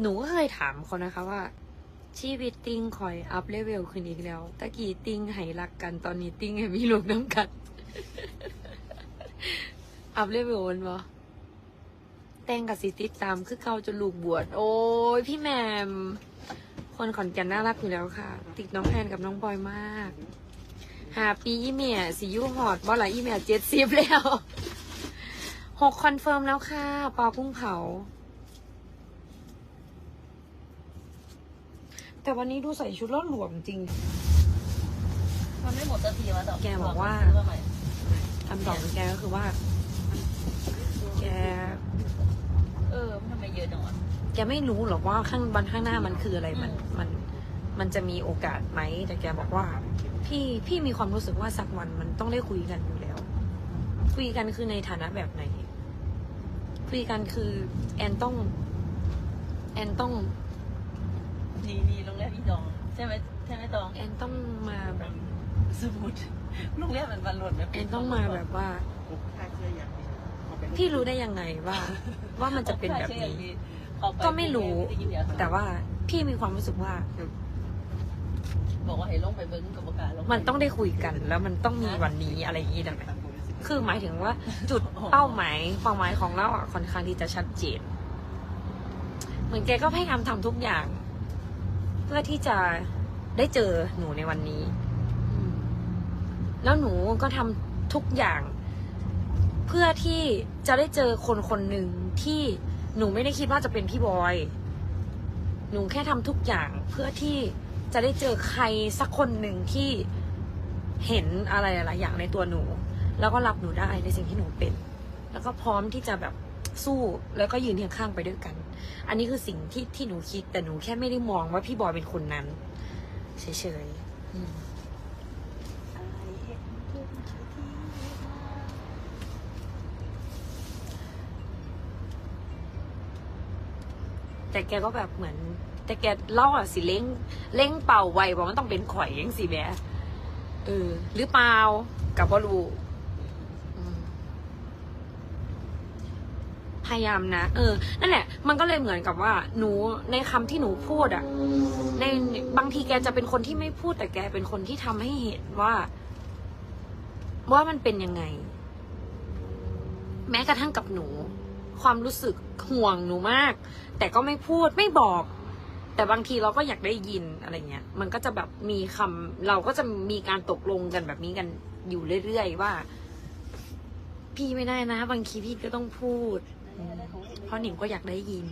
หนูก็เคยถามเขานะคะว่า ชีวิตติงคอยอัพเลเวลขึ้นอีกแล้ว ตะกี้ติงให้รักกันตอนนี้ติงให้มีลูกน้ำกัน อัพเลเวลมันบ่แต่งกับสิติดตามคือเก่าจนลูกบวช โอ้ยพี่แมม คนขอนแก่นน่ารักอยู่แล้วค่ะ ติดน้องแพนกับน้องบอยมาก หาปีอีเมียสิยุหอดบ่หลายอีเมียเจ็ดสิบแล้วหกคอนเฟิร์มแล้วค่ะ ปอกุ้งเผา แต่วันนี้ดูใส่ชุดแล้วหลวมจริง มันไม่หมดสักทีวะต่อแกบอกว่า ซื้มใหม่คำตอบของแกก็คือว่า แก เออมันทำไมเยอะจังวะ แกไม่รู้หรอกว่าข้างบันข้างหน้ามันคืออะไรมันมันมันจะมีโอกาสไหม แต่แกบอกว่า พี่พี่มีความรู้สึกว่าสักวันมันต้องได้คุยกันอยู่แล้ว คุยกันคือในฐานะแบบไหน คุยกันคือ แอนต้อง แอนต้อง นี่นี่โรงแรมอีดอง ใช่ไหมใช่ไหมตอง แอนต้องมาแบบสมุดโรงแรมมันบันหลดไหมแอนต้องมาแบบว่า พี่รู้ได้ยังไงว่า ว่ามันจะเป็นแบบนี้ ก็ไม่รู้ แต่ว่าพี่มีความรู้สึกว่า บอกว่าให้ลงไปเบิ้งกับประกาศลงไปมันต้องได้คุยกัน แล้วมันต้องมีวันนี้อะไรอย่างนี้ได้ไหมคือหมายถึงว่าจุดเป้าหมายเป้าหมายของเราอะค่อนข้างที่จะชัดเจน เหมือนแกก็พยายามทำทุกอย่าง เพื่อที่จะได้เจอหนูในวันนี้ แล้วหนูก็ทำทุกอย่าง เพื่อที่จะได้เจอคนคนหนึ่งที่หนูไม่ได้คิดว่าจะเป็นพี่บอย หนูแค่ทำทุกอย่างเพื่อที่จะได้เจอใครสักคนหนึ่งที่เห็นอะไรหลายอย่างในตัวหนู แล้วก็รับหนูได้ในสิ่งที่หนูเป็น แล้วก็พร้อมที่จะแบบ สู้แล้วก็ยืนเคียงข้างไปด้วยกัน อันนี้คือสิ่งที่ที่หนูคิด แต่หนูแค่ไม่ได้มองว่าพี่บอยเป็นคนนั้นเฉยๆอืมแต่แกก็แบบเหมือน แต่แกเล่าอะสิเล้งเล้งเป่าไวว่ามันต้องเป็นข่อยยังสิแม่เออ หรือเปล่ากับว่ารู้อืม พยายามนะ เออ นั่นแหละ มันก็เลยเหมือนกับว่า หนูในคำที่หนูพูดอะในบางทีแกจะเป็นคนที่ไม่พูดแต่แกเป็นคนที่ทำให้เห็นว่า ว่ามันเป็นยังไง แม้กระทั่งกับหนู ความรู้สึกห่วงหนูมาก แต่ก็ไม่พูดไม่บอก แต่บางทีเราก็อยากได้ยินอะไรเงี้ย มันก็จะแบบมีคำเราก็จะมีการตกลงกันแบบนี้กันอยู่เรื่อยๆว่าพี่ไม่ได้นะ บางทีพี่ก็ต้องพูด เพราะหนิงก็อยากได้ยิน